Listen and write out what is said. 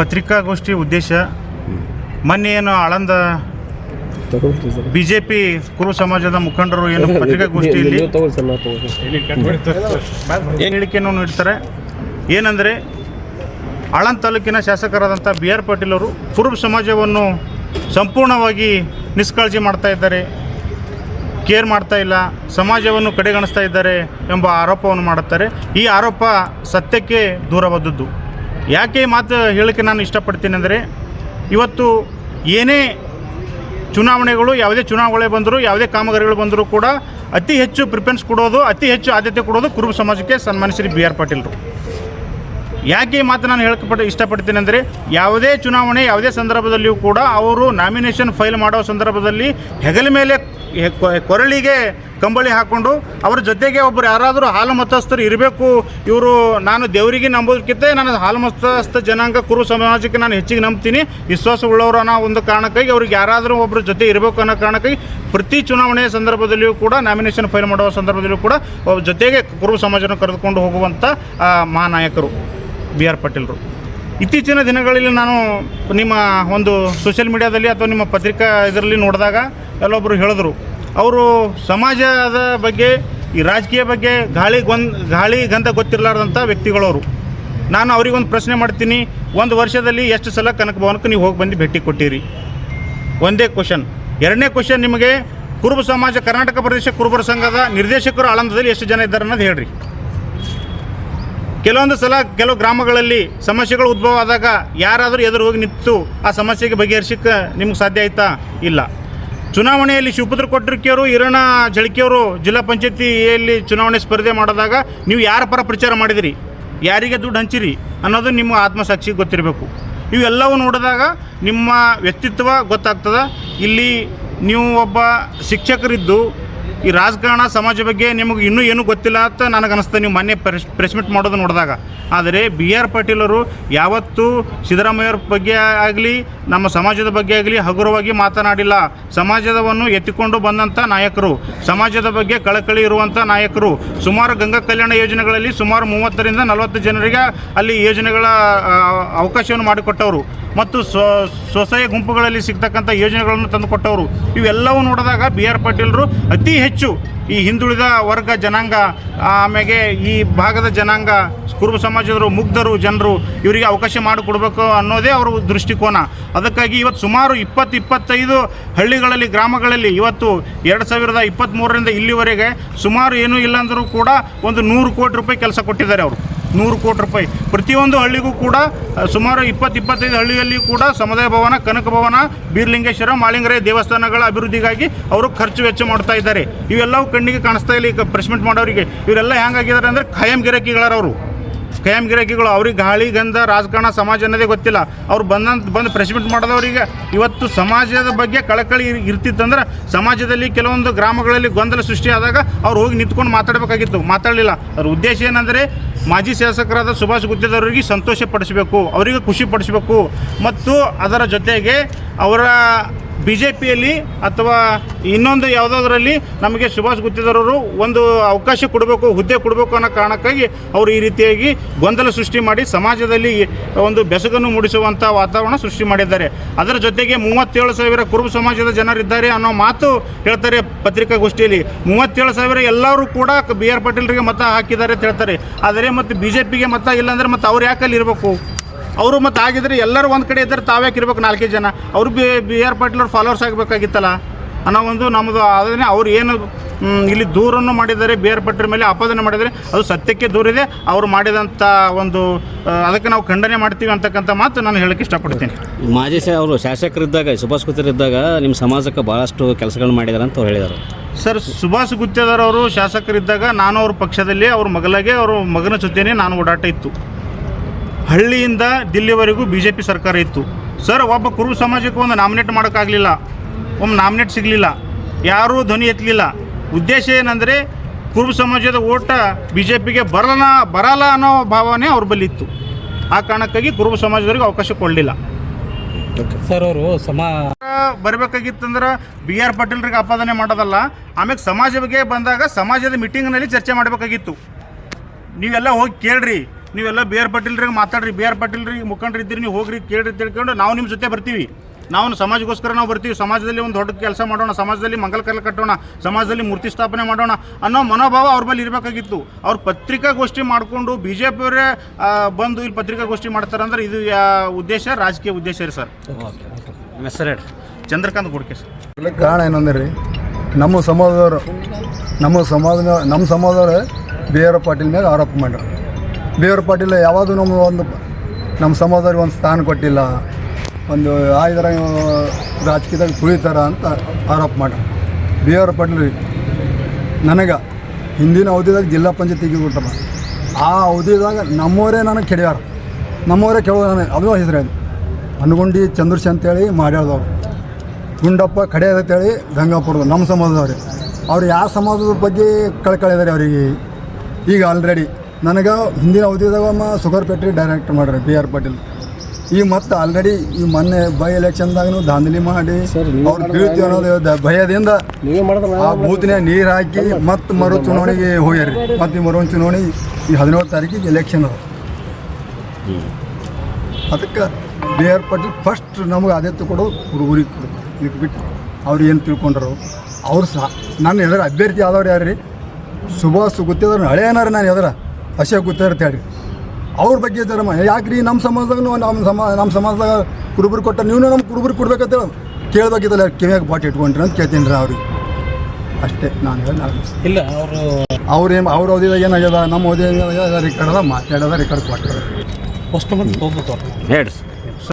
ಪತ್ರಿಕಾಗೋಷ್ಠಿ ಉದ್ದೇಶ ಮೊನ್ನೆ ಏನು ಆಳಂದ ಬಿ ಜೆ ಪಿ ಕುರು ಸಮಾಜದ ಮುಖಂಡರು ಏನು ಪತ್ರಿಕಾಗೋಷ್ಠಿಯಲ್ಲಿ ಏನು ಹೇಳಿಕೆಯನ್ನು ನೀಡ್ತಾರೆ? ಏನಂದರೆ ಆಳಂದ ತಾಲೂಕಿನ ಶಾಸಕರಾದಂಥ ಬಿ ಆರ್ ಪಾಟೀಲ್ ಅವರು ಕುರುಬ ಸಮಾಜವನ್ನು ಸಂಪೂರ್ಣವಾಗಿ ನಿಷ್ಕಾಳಜಿ ಮಾಡ್ತಾ ಇದ್ದಾರೆ ಕೇರ್ ಮಾಡ್ತಾ ಇಲ್ಲ ಸಮಾಜವನ್ನು ಕಡೆಗಣಿಸ್ತಾ ಇದ್ದಾರೆ ಎಂಬ ಆರೋಪವನ್ನು ಮಾಡುತ್ತಾರೆ. ಈ ಆರೋಪ ಸತ್ಯಕ್ಕೆ ದೂರವಾದದ್ದು. ಯಾಕೆ ಮಾತು ಹೇಳಕ್ಕೆ ನಾನು ಇಷ್ಟಪಡ್ತೀನಿ ಅಂದರೆ, ಇವತ್ತು ಏನೇ ಚುನಾವಣೆಗಳು, ಯಾವುದೇ ಚುನಾವಣೆ ಬಂದರೂ, ಯಾವುದೇ ಕಾಮಗಾರಿಗಳು ಬಂದರೂ ಕೂಡ ಅತಿ ಹೆಚ್ಚು ಪ್ರಿಫರೆನ್ಸ್ ಕೊಡೋದು, ಅತಿ ಹೆಚ್ಚು ಆದ್ಯತೆ ಕೊಡೋದು ಕುರುಬ ಸಮಾಜಕ್ಕೆ ಸನ್ಮಾನಿಸಿರಿ ಬಿ ಆರ್ ಪಾಟೀಲ್ರು. ಯಾಕೆ ಮಾತು ನಾನು ಹೇಳಕ್ಕೆ ಇಷ್ಟಪಡ್ತೀನಿ ಅಂದರೆ, ಯಾವುದೇ ಚುನಾವಣೆ, ಯಾವುದೇ ಸಂದರ್ಭದಲ್ಲಿಯೂ ಕೂಡ ಅವರು ನಾಮಿನೇಷನ್ ಫೈಲ್ ಮಾಡೋ ಸಂದರ್ಭದಲ್ಲಿ ಹೆಗಲ ಮೇಲೆ ಕೊರಳಿಗೆ ಕಂಬಳಿ ಹಾಕ್ಕೊಂಡು ಅವ್ರ ಜೊತೆಗೆ ಒಬ್ಬರು ಯಾರಾದರೂ ಹಾಲು ಮತಸ್ಥರು ಇರಬೇಕು, ಇವರು ನಾನು ದೇವರಿಗೆ ನಂಬೋದಕ್ಕಿಂತ ನಾನು ಹಾಲು ಮತಸ್ಥ ಜನಾಂಗ, ಕುರು ಸಮಾಜಕ್ಕೆ ನಾನು ಹೆಚ್ಚಿಗೆ ನಂಬ್ತೀನಿ. ವಿಶ್ವಾಸ ಉಳ್ಳವರು ಅನ್ನೋ ಒಂದು ಕಾರಣಕ್ಕಾಗಿ ಅವ್ರಿಗೆ ಯಾರಾದರೂ ಒಬ್ಬರ ಜೊತೆ ಇರಬೇಕು ಅನ್ನೋ ಕಾರಣಕ್ಕಾಗಿ ಪ್ರತಿ ಚುನಾವಣೆಯ ಸಂದರ್ಭದಲ್ಲಿಯೂ ಕೂಡ ನಾಮಿನೇಷನ್ ಫೈಲ್ ಮಾಡುವ ಸಂದರ್ಭದಲ್ಲಿಯೂ ಕೂಡ ಜೊತೆಗೆ ಕುರು ಸಮಾಜನ ಕರೆದುಕೊಂಡು ಹೋಗುವಂಥ ಮಹಾನಾಯಕರು ಬಿ ಆರ್ ಪಾಟೀಲ್ರು. ಇತ್ತೀಚಿನ ದಿನಗಳಲ್ಲಿ ನಾನು ನಿಮ್ಮ ಒಂದು ಸೋಷಿಯಲ್ ಮೀಡಿಯಾದಲ್ಲಿ ಅಥವಾ ನಿಮ್ಮ ಪತ್ರಿಕಾ ಇದರಲ್ಲಿ ನೋಡಿದಾಗ ಎಲ್ಲೊಬ್ಬರು ಹೇಳಿದ್ರು ಅವರು ಸಮಾಜದ ಬಗ್ಗೆ, ಈ ರಾಜಕೀಯ ಬಗ್ಗೆ ಗಾಳಿ ಗೊಂದ್, ಗಾಳಿ ಗಂಧ ಗೊತ್ತಿರಲಾರ್ದಂಥ ವ್ಯಕ್ತಿಗಳವರು. ನಾನು ಅವರಿಗೊಂದು ಪ್ರಶ್ನೆ ಮಾಡ್ತೀನಿ. ಒಂದು ವರ್ಷದಲ್ಲಿ ಎಷ್ಟು ಸಲ ಕನಕ ಭವನಕ್ಕೆ ನೀವು ಹೋಗಿ ಬಂದು ಭೇಟಿ ಕೊಟ್ಟಿರಿ? ಒಂದೇ ಕ್ವಶನ್ ಎರಡನೇ ಕ್ವಶನ್ ನಿಮಗೆ ಕುರುಬ ಸಮಾಜ, ಕರ್ನಾಟಕ ಪ್ರದೇಶ ಕುರುಬರ ಸಂಘದ ನಿರ್ದೇಶಕರು ಆಳಂದದಲ್ಲಿ ಎಷ್ಟು ಜನ ಇದ್ದಾರೆ ಅನ್ನೋದು ಹೇಳ್ರಿ. ಕೆಲವೊಂದು ಸಲ ಕೆಲವು ಗ್ರಾಮಗಳಲ್ಲಿ ಸಮಸ್ಯೆಗಳು ಉದ್ಭವ ಆದಾಗ ಯಾರಾದರೂ ಎದುರು ಹೋಗಿ ನಿಂತು ಆ ಸಮಸ್ಯೆಗೆ ಬಗೆಹರಿಸಕ್ಕೆ ನಿಮ್ಗೆ ಸಾಧ್ಯ ಆಯ್ತಾ? ಇಲ್ಲ. ಚುನಾವಣೆಯಲ್ಲಿ ಶಿವಪುತ್ರ ಕೊಟ್ಟರಿಕೆಯವರು ಹಿರಣ ಜಳಕಿಯವರು ಜಿಲ್ಲಾ ಪಂಚಾಯತಿಯಲ್ಲಿ ಚುನಾವಣೆ ಸ್ಪರ್ಧೆ ಮಾಡಿದಾಗ ನೀವು ಯಾರ ಪರ ಪ್ರಚಾರ ಮಾಡಿದಿರಿ? ಯಾರಿಗೆ ದುಡ್ಡು ಹಂಚಿರಿ ಅನ್ನೋದು ನಿಮ್ಮ ಆತ್ಮಸಾಕ್ಷಿಗೆ ಗೊತ್ತಿರಬೇಕು. ಇವೆಲ್ಲವೂ ನೋಡಿದಾಗ ನಿಮ್ಮ ವ್ಯಕ್ತಿತ್ವ ಗೊತ್ತಾಗ್ತದೆ. ಇಲ್ಲಿ ನೀವು ಒಬ್ಬ ಶಿಕ್ಷಕರಿದ್ದು ಈ ರಾಜಕಾರಣ ಸಮಾಜ ಬಗ್ಗೆ ನಿಮಗೆ ಇನ್ನೂ ಏನೂ ಗೊತ್ತಿಲ್ಲ ಅಂತ ನನಗೆ ಅನಿಸ್ತದೆ ನೀವು ಮೊನ್ನೆ ಪ್ರೆಸ್ ಪ್ರೆಸ್ ಮೀಟ್ ಮಾಡೋದು ನೋಡಿದಾಗ. ಆದರೆ ಬಿ ಆರ್ ಪಾಟೀಲ್ ಅವರು ಯಾವತ್ತೂ ಸಿದ್ದರಾಮಯ್ಯವ್ರ ಬಗ್ಗೆ ಆಗಲಿ, ನಮ್ಮ ಸಮಾಜದ ಬಗ್ಗೆ ಆಗಲಿ ಹಗುರವಾಗಿ ಮಾತನಾಡಿಲ್ಲ. ಸಮಾಜದವನ್ನು ಎತ್ತಿಕೊಂಡು ಬಂದಂಥ ನಾಯಕರು, ಸಮಾಜದ ಬಗ್ಗೆ ಕಳಕಳಿ ಇರುವಂಥ ನಾಯಕರು, ಸುಮಾರು ಗಂಗಾ ಕಲ್ಯಾಣ ಯೋಜನೆಗಳಲ್ಲಿ ಸುಮಾರು ಮೂವತ್ತರಿಂದ ನಲವತ್ತು ಜನರಿಗೆ ಅಲ್ಲಿ ಯೋಜನೆಗಳ ಅವಕಾಶವನ್ನು ಮಾಡಿಕೊಟ್ಟವರು. ಮತ್ತು ಸ್ವ ಸ್ವಸಹಾಯ ಗುಂಪುಗಳಲ್ಲಿ ಸಿಗ್ತಕ್ಕಂಥ ಯೋಜನೆಗಳನ್ನು ತಂದುಕೊಟ್ಟವರು. ಇವೆಲ್ಲವೂ ನೋಡಿದಾಗ ಬಿ ಆರ್ ಪಾಟೀಲ್ರು ಅತಿ ಹೆಚ್ಚು ಈ ಹಿಂದುಳಿದ ವರ್ಗ ಜನಾಂಗ ಆಮೇಲೆ ಈ ಭಾಗದ ಜನಾಂಗ, ಕುರುಬ ಸಮಾಜದವರು, ಮುಗ್ಧರು, ಜನರು ಇವರಿಗೆ ಅವಕಾಶ ಮಾಡಿಕೊಡ್ಬೇಕು ಅನ್ನೋದೇ ಅವರ ದೃಷ್ಟಿಕೋನ. ಅದಕ್ಕಾಗಿ ಇವತ್ತು ಸುಮಾರು ಇಪ್ಪತ್ತು ಇಪ್ಪತ್ತೈದು ಹಳ್ಳಿಗಳಲ್ಲಿ, ಗ್ರಾಮಗಳಲ್ಲಿ ಇವತ್ತು ಎರಡು ಸಾವಿರದ ಇಪ್ಪತ್ತ್ಮೂರರಿಂದ ಇಲ್ಲಿವರೆಗೆ ಸುಮಾರು ಏನೂ ಇಲ್ಲಾಂದರೂ ಕೂಡ ಒಂದು ನೂರು ಕೋಟಿ ರೂಪಾಯಿ ಕೆಲಸ ಕೊಟ್ಟಿದ್ದಾರೆ ಅವರು. ನೂರು ಕೋಟಿ ರೂಪಾಯಿ. ಪ್ರತಿಯೊಂದು ಹಳ್ಳಿಗೂ ಕೂಡ ಸುಮಾರು ಇಪ್ಪತ್ತು, ಇಪ್ಪತ್ತೈದು ಹಳ್ಳಿಯಲ್ಲಿ ಕೂಡ ಸಮುದಾಯ ಭವನ, ಕನಕ ಭವನ, ಬೀರ್ಲಿಂಗೇಶ್ವರ ಮಾಲಿಂಗರಾಯ ದೇವಸ್ಥಾನಗಳ ಅಭಿವೃದ್ಧಿಗಾಗಿ ಅವರು ಖರ್ಚು ವೆಚ್ಚ ಮಾಡ್ತಾ ಇದ್ದಾರೆ. ಇವೆಲ್ಲವೂ ಕಣ್ಣಿಗೆ ಕಾಣಿಸ್ತಾ ಇಲ್ಲ. ಈಗ ಪ್ರೆಸ್ಮೆಂಟ್ ಮಾಡೋರಿಗೆ. ಇವರೆಲ್ಲ ಹೆಂಗಾಗಿದ್ದಾರೆ ಅಂದರೆ ಖಾಯಂ ಗಿರಾಕಿಗಳಾರ ಖಾಯಂ ಗಿರಾಕಿಗಳು ಅವ್ರಿಗೆ ಗಾಳಿ, ಗಂಧ, ರಾಜಕಾರಣ, ಸಮಾಜ ಅನ್ನೋದೇ ಗೊತ್ತಿಲ್ಲ. ಅವ್ರು ಬಂದಂತ ಬಂದು ಪ್ರೆಸ್ಮೆಂಟ್ ಮಾಡಿದವರಿಗೆ ಇವತ್ತು ಸಮಾಜದ ಬಗ್ಗೆ ಕಳಕಳಿ ಇರ್ತಿತ್ತಂದ್ರೆ ಸಮಾಜದಲ್ಲಿ ಕೆಲವೊಂದು ಗ್ರಾಮಗಳಲ್ಲಿ ಗೊಂದಲ ಸೃಷ್ಟಿಯಾದಾಗ ಅವ್ರು ಹೋಗಿ ನಿಂತ್ಕೊಂಡು ಮಾತಾಡಬೇಕಾಗಿತ್ತು. ಮಾತಾಡಲಿಲ್ಲ. ಅವ್ರ ಉದ್ದೇಶ ಏನಂದರೆ ಮಾಜಿ ಶಾಸಕರಾದ ಸುಭಾಷ್ ಗುತ್ತಿದವರಿಗೆ ಸಂತೋಷ ಪಡಿಸಬೇಕು, ಅವರಿಗೆ ಖುಷಿ ಪಡಿಸಬೇಕು. ಮತ್ತು ಅದರ ಜೊತೆಗೆ ಅವರ ಬಿ ಜೆ ಪಿಯಲ್ಲಿ ಅಥವಾ ಇನ್ನೊಂದು ಯಾವುದಾದ್ರಲ್ಲಿ ನಮಗೆ ಸುಭಾಷ್ ಗುತ್ತಿದಾರವರು ಒಂದು ಅವಕಾಶ ಕೊಡಬೇಕು, ಹುದ್ದೆ ಕೊಡಬೇಕು ಅನ್ನೋ ಕಾರಣಕ್ಕಾಗಿ ಅವರು ಈ ರೀತಿಯಾಗಿ ಗೊಂದಲ ಸೃಷ್ಟಿ ಮಾಡಿ ಸಮಾಜದಲ್ಲಿ ಒಂದು ಬೆಸಗನ್ನು ಮೂಡಿಸುವಂಥ ವಾತಾವರಣ ಸೃಷ್ಟಿ ಮಾಡಿದ್ದಾರೆ. ಅದರ ಜೊತೆಗೆ ಮೂವತ್ತೇಳು ಸಾವಿರ ಕುರುಬ ಸಮಾಜದ ಜನರಿದ್ದಾರೆ ಅನ್ನೋ ಮಾತು ಹೇಳ್ತಾರೆ ಪತ್ರಿಕಾಗೋಷ್ಠಿಯಲ್ಲಿ. ಮೂವತ್ತೇಳು ಸಾವಿರ ಎಲ್ಲರೂ ಕೂಡ ಬಿ ಆರ್ ಪಾಟೀಲ್ರಿಗೆ ಮತ ಹಾಕಿದ್ದಾರೆ ಅಂತ ಹೇಳ್ತಾರೆ. ಆದರೆ ಮತ್ತು ಬಿ ಜೆ ಪಿಗೆ ಮತ ಇಲ್ಲಾಂದರೆ ಮತ್ತು ಅವ್ರು ಯಾಕಲ್ಲಿ ಇರಬೇಕು? ಅವರು ಮತ್ತು ಆಗಿದ್ರೆ ಎಲ್ಲರೂ ಒಂದು ಕಡೆ ಇದ್ದರೆ ತಾವೇ ಇರ್ಬೇಕು ನಾಲ್ಕೈದು ಜನ. ಅವರು ಬಿ ಬಿ ಆರ್ ಪಾಟೀಲ್ ಅವ್ರ ಫಾಲೋವರ್ಸ್ ಆಗಬೇಕಾಗಿತ್ತಲ್ಲ? ಅನ್ನೋ ಒಂದು ನಮ್ಮದು ಅದನ್ನೇ ಅವ್ರು ಏನು ಇಲ್ಲಿ ದೂರನ್ನು ಮಾಡಿದ್ದಾರೆ ಬಿ ಆರ್ ಪಾಟೀಲ್ ಮೇಲೆ ಆಪಾದನೆ ಮಾಡಿದರೆ ಅದು ಸತ್ಯಕ್ಕೆ ದೂರಿದೆ ಅವರು ಮಾಡಿದಂಥ ಒಂದು ಅದಕ್ಕೆ ನಾವು ಖಂಡನೆ ಮಾಡ್ತೀವಿ ಅಂತಕ್ಕಂಥ ಮಾತು ನಾನು ಹೇಳಕ್ಕೆ ಇಷ್ಟಪಡ್ತೀನಿ. ಮಾಜಿ ಶಾ ಅವರು ಶಾಸಕರಿದ್ದಾಗ ಸುಭಾಷ್ ಇದ್ದಾಗ ನಿಮ್ಮ ಸಮಾಜಕ್ಕೆ ಭಾಳಷ್ಟು ಕೆಲಸಗಳನ್ನು ಮಾಡಿದ್ದಾರೆ ಅಂತ ಅವ್ರು ಹೇಳಿದರು. ಸರ್ ಸುಭಾಷ್ ಗುತ್ತೇದಾರ್ ಅವರು ಶಾಸಕರಿದ್ದಾಗ ನಾನು ಅವ್ರ ಪಕ್ಷದಲ್ಲಿ ಅವ್ರ ಮಗಲಾಗೆ ಅವ್ರ ಮಗನ ಜೊತೆನೇ ನಾನು ಓಡಾಟ ಇತ್ತು. ಹಳ್ಳಿಯಿಂದ ದಿಲ್ಲಿವರೆಗೂ ಬಿ ಜೆ ಪಿ ಸರ್ಕಾರ ಇತ್ತು. ಸರ್ ಒಬ್ಬ ಕುರುಬ ಸಮಾಜಕ್ಕೆ ಒಂದು ನಾಮಿನೇಟ್ ಮಾಡೋಕ್ಕಾಗಲಿಲ್ಲ. ಒಮ್ಮೆ ನಾಮಿನೇಟ್ ಸಿಗಲಿಲ್ಲ. ಯಾರೂ ಧ್ವನಿ ಎತ್ತಲಿಲ್ಲ. ಉದ್ದೇಶ ಏನಂದರೆ ಕುರುಬ ಸಮಾಜದ ಓಟ ಬಿ ಜೆ ಪಿಗೆ ಬರಲ್ಲ ಬರಲ್ಲ ಅನ್ನೋ ಭಾವನೆ ಅವ್ರ ಬಳಿ ಇತ್ತು ಆ ಕಾರಣಕ್ಕಾಗಿ ಕುರುಬ ಸಮಾಜದವರಿಗೆ ಅವಕಾಶ ಕೊಡಲಿಲ್ಲ. ಸರ್ ಅವರು ಸಮಾ ಬರಬೇಕಾಗಿತ್ತಂದ್ರೆ ಬಿ ಆರ್ ಪಾಟೀಲ್ರಿಗೆ ಆಪಾದನೆ ಮಾಡೋದಲ್ಲ ಆಮೇಲೆ ಸಮಾಜ ಬಗ್ಗೆ ಬಂದಾಗ ಸಮಾಜದ ಮೀಟಿಂಗ್ನಲ್ಲಿ ಚರ್ಚೆ ಮಾಡಬೇಕಾಗಿತ್ತು. ನೀವೆಲ್ಲ ಹೋಗಿ ಕೇಳ್ರಿ. ನೀವೆಲ್ಲ ಬಿ ಆರ್ ಪಾಟೀಲ್ರಿಗೆ ಮಾತಾಡ್ರಿ. ಬಿ ಆರ್ ಪಾಟೀಲ್ರಿಗೆ ಮುಖಂಡ್ರು ಇದ್ದೀರಿ ನೀವು ಹೋಗ್ರಿ ಕೇಳ್ರಿ ತಿಳ್ಕೊಂಡು ನಾವು ನಿಮ್ಮ ಜೊತೆ ಬರ್ತೀವಿ. ನಾವು ಸಮಾಜಗೋಸ್ಕರ ನಾವು ಬರ್ತೀವಿ. ಸಮಾಜದಲ್ಲಿ ಒಂದು ದೊಡ್ಡ ಕೆಲಸ ಮಾಡೋಣ ಸಮಾಜದಲ್ಲಿ ಮಂಗಲ ಕಲ್ಲ ಕಟ್ಟೋಣ ಸಮಾಜದಲ್ಲಿ ಮೂರ್ತಿ ಸ್ಥಾಪನೆ ಮಾಡೋಣ ಅನ್ನೋ ಮನೋಭಾವ ಅವ್ರ ಮೇಲೆ ಇರಬೇಕಾಗಿತ್ತು. ಅವ್ರು ಪತ್ರಿಕಾಗೋಷ್ಠಿ ಮಾಡಿಕೊಂಡು ಬಿ ಜೆ ಪಿಯವರೇ ಬಂದು ಇಲ್ಲಿ ಪತ್ರಿಕಾಗೋಷ್ಠಿ ಮಾಡ್ತಾರೆ ಅಂದ್ರೆ ಇದು ಯಾ ಉದ್ದೇಶ ರಾಜಕೀಯ ಉದ್ದೇಶ ರೀ ಸರ್. ಹೆಸರು ಚಂದ್ರಕಾಂತ್ ಗುಡ್ಕೆ ಸರ್. ಕಾರಣ ಏನಂದ್ರೆ ರೀ ನಮ್ಮ ಸಮಾಜದವರು ನಮ್ಮ ಸಮಾಜ ನಮ್ಮ ಸಮಾಜದವರು ಬಿ ಆರ್ ಪಾಟೀಲ್ ಮೇಲೆ ಆರೋಪ ಮಾಡ್ಯಾರ. ಬಿ ಪಾಟೀಲ ಯಾವುದು ನಮ್ಮ ಒಂದು ನಮ್ಮ ಸಮಾಜದವ್ರಿಗೆ ಒಂದು ಸ್ಥಾನ ಕೊಟ್ಟಿಲ್ಲ. ಒಂದು ಆಯ್ದರ ರಾಜಕೀಯದಾಗ ತುಳಿತಾರ ಅಂತ ಆರೋಪ ಬಿ ಆರ್ ಪಾಟೀಲ್ ನನಗೆ ಹಿಂದಿನ ಅವಧಿದಾಗ ಜಿಲ್ಲಾ ಪಂಚಾಯತಿಗೆ ಕೊಟ್ಟಲ್ಲ ಆ ಅವಧಿದಾಗ ನಮ್ಮವರೇ ನನಗೆ ಕೆಡ್ಯಾರ. ನಮ್ಮವರೇ ಕೆಳ ನನಗೆ. ಅದು ಹೆಸರು ಅದು. ಅನ್ಗುಂಡಿ ಚಂದ್ರಶ್ ಅಂತೇಳಿ ಮಾಡ್ಯಾಳ್ದವ್ರು ಗುಂಡಪ್ಪ ಕಡೆ ಅಂತೇಳಿ ಗಂಗಾಪುರದ ನಮ್ಮ ಸಮಾಜದವ್ರು. ಅವ್ರು ಯಾವ ಸಮಾಜದ ಬಗ್ಗೆ ಕಳ್ಕಳಿದಾರೆ ಅವರಿಗೆ? ಈಗ ಆಲ್ರೆಡಿ ನನಗೆ ಹಿಂದಿನ ಅವಧಿದಾಗ ಒಮ್ಮ ಸುಗರ್ ಫ್ಯಾಕ್ಟ್ರಿ ಡೈರೆಕ್ಟ್ ಮಾಡ್ರಿ ಬಿ ಆರ್ ಪಾಟೀಲ್ ಈ ಮತ್ತೆ ಆಲ್ರೆಡಿ ಈ ಮೊನ್ನೆ ಬೈ ಎಲೆಕ್ಷನ್ದಾಗೂ ದಾಂಧಲಿ ಮಾಡಿ ಅವ್ರು ಬೀಳ್ತೀವಿ ಅನ್ನೋದು ಭಯದಿಂದ ಆ ಬೂತ್ನ್ಯಾಗ ನೀರು ಹಾಕಿ ಮತ್ತೆ ಮರು ಚುನಾವಣೆಗೆ ಹೋಗ್ಯಾರಿ ಮತ್ತು ಈ ಮರು ಚುನಾವಣೆ ಈ ಹದಿನೇಳು ತಾರೀಕಿಗೆ ಎಲೆಕ್ಷನ್ ಅದ. ಅದಕ್ಕೆ ಬಿ ಆರ್ ಪಾಟೀಲ್ ಫಸ್ಟ್ ನಮಗೆ ಆದ್ಯತೆ ಕೊಡೋದು ಹುಡುಗರಿಗೆ ಇದಕ್ಕೆ ಬಿಟ್ಟು ಅವ್ರು ಏನು ತಿಳ್ಕೊಂಡ್ರು? ಅವ್ರು ಸಹ ನನ್ನ ಎದುರು ಅಭ್ಯರ್ಥಿ ಆದವ್ರು ಯಾರು ರೀ ಸುಭಾಷ್ ಗೊತ್ತಿದ್ರು ಹಳೆ ಏನಾರ ನಾನು ಎದುರ. ಅಶೋಕ್ ಗುತ್ತಿದಾರ ಅಂತ ಹೇಳಿ. ಅವ್ರ ಬಗ್ಗೆ ಜರ ಯಾಕ್ರಿ ನಮ್ಮ ಸಮಾಜದಾಗ ನಮ್ಮ ಸಮಾ ನಮ್ಮ ಸಮಾಜದಾಗ ಕುರುಬರು ಕೊಟ್ಟ ನೀವು ನಮ್ಮ ಕುರುಬರು ಕೊಡ್ಬೇಕಂತ ಹೇಳಿ ಕೇಳ್ಬೇಕಿತ್ತಲ್ಲ ಕಿವಿಯಾಗ ಬಾಟ್ ಇಟ್ಕೊಂಡ್ರಿ ಅಂತ ಕೇಳ್ತೀನಿ ರೀ ಅವ್ರಿಗೆ. ಅಷ್ಟೇ ನಾನು ಹೇಳಿ ನಾನು ಇಲ್ಲ ಅವರು ಅವ್ರೇನು ಅವ್ರ ಓದಿದ ಏನಾಗ್ಯದ ನಮ್ಮ ಓದಿದ ರೆಕಾರ್ಡ್ ಅದ ಮಾತಾಡೋದ ರೆಕಾರ್ಡ್ ಕೊಡ್ತಾರೆ ಫಸ್ಟ್ ತೊಗೊಂಡು ಹೇಳ್ರಿ.